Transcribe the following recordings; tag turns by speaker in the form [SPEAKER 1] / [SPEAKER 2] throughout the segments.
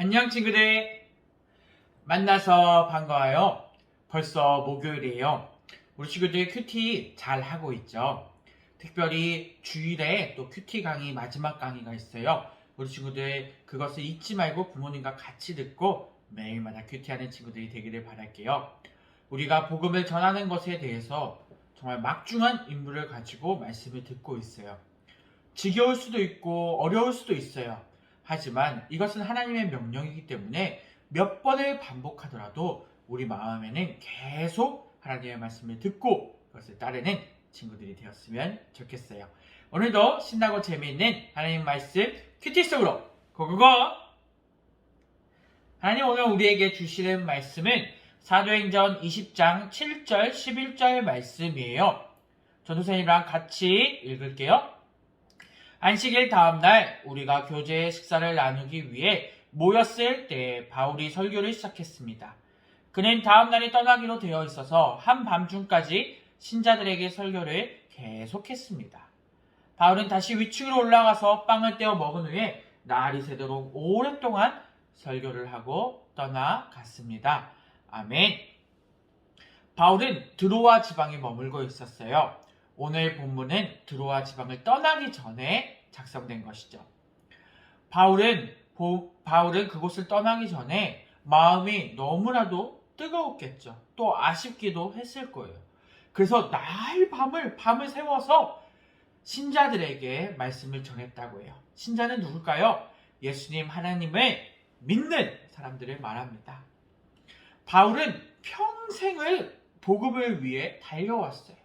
[SPEAKER 1] 안녕 친구들. 만나서 반가워요. 벌써 목요일이에요. 우리 친구들 큐티 잘 하고 있죠? 특별히 주일에 또 큐티 강의 마지막 강의가 있어요. 우리 친구들 그것을 잊지 말고 부모님과 같이 듣고 매일마다 큐티하는 친구들이 되기를 바랄게요. 우리가 복음을 전하는 것에 대해서 정말 막중한 임무를 가지고 말씀을 듣고 있어요. 지겨울 수도 있고 어려울 수도 있어요 하지만 이것은 하나님의 명령이기 때문에 몇 번을 반복하더라도 우리 마음에는 계속 하나님의 말씀을 듣고 그것을 따르는 친구들이 되었으면 좋겠어요. 오늘도 신나고 재미있는 하나님 말씀 큐티 속으로 고고고! 하나님 오늘 우리에게 주시는 말씀은 사도행전 20장 7절 11절 말씀이에요. 전도사님이랑 같이 읽을게요. 안식일 다음날 우리가 교제의 식사를 나누기 위해 모였을 때 바울이 설교를 시작했습니다. 그는 다음날이 떠나기로 되어 있어서 한밤중까지 신자들에게 설교를 계속했습니다. 바울은 다시 위층으로 올라가서 빵을 떼어 먹은 후에 날이 새도록 오랫동안 설교를 하고 떠나갔습니다. 아멘. 바울은 드로아 지방에 머물고 있었어요. 오늘 본문은 드로아 지방을 떠나기 전에 작성된 것이죠. 바울은 보- 바울은 그곳을 떠나기 전에 마음이 너무나도 뜨거웠겠죠. 또 아쉽기도 했을 거예요. 그래서 날 밤을 밤을 세워서 신자들에게 말씀을 전했다고 해요. 신자는 누굴까요? 예수님 하나님을 믿는 사람들을 말합니다. 바울은 평생을 복음을 위해 달려왔어요.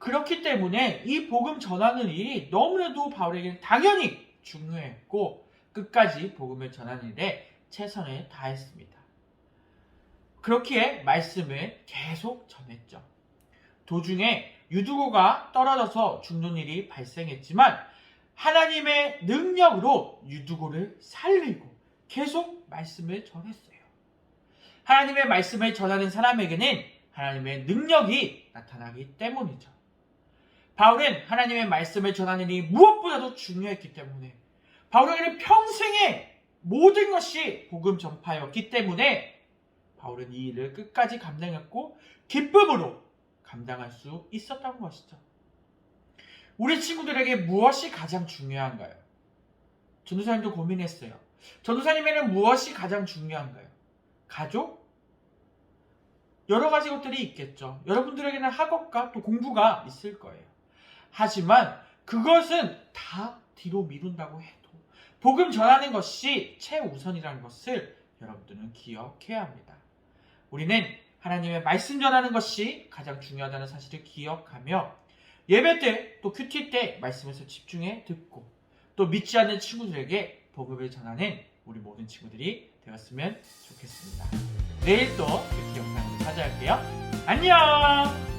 [SPEAKER 1] 그렇기 때문에 이 복음 전하는 일이 너무나도 바울에게는 당연히 중요했고 끝까지 복음을 전하는 일에 최선을 다했습니다. 그렇기에 말씀을 계속 전했죠. 도중에 유두고가 떨어져서 죽는 일이 발생했지만 하나님의 능력으로 유두고를 살리고 계속 말씀을 전했어요. 하나님의 말씀을 전하는 사람에게는 하나님의 능력이 나타나기 때문이죠. 바울은 하나님의 말씀을 전하는 일이 무엇보다도 중요했기 때문에 바울에게는 평생의 모든 것이 복음 전파였기 때문에 바울은 이 일을 끝까지 감당했고 기쁨으로 감당할 수 있었던 것이죠. 우리 친구들에게 무엇이 가장 중요한가요? 전도사님도 고민했어요. 전도사님에는 무엇이 가장 중요한가요? 가족? 여러 가지 것들이 있겠죠. 여러분들에게는 학업과 또 공부가 있을 거예요. 하지만 그것은 다 뒤로 미룬다고 해도 복음 전하는 것이 최우선이라는 것을 여러분들은 기억해야 합니다. 우리는 하나님의 말씀 전하는 것이 가장 중요하다는 사실을 기억하며 예배 때 또 큐티 때 말씀에서 집중해 듣고 또 믿지 않는 친구들에게 복음을 전하는 우리 모든 친구들이 되었으면 좋겠습니다. 내일 또 큐티 영상으로 찾아올게요. 안녕!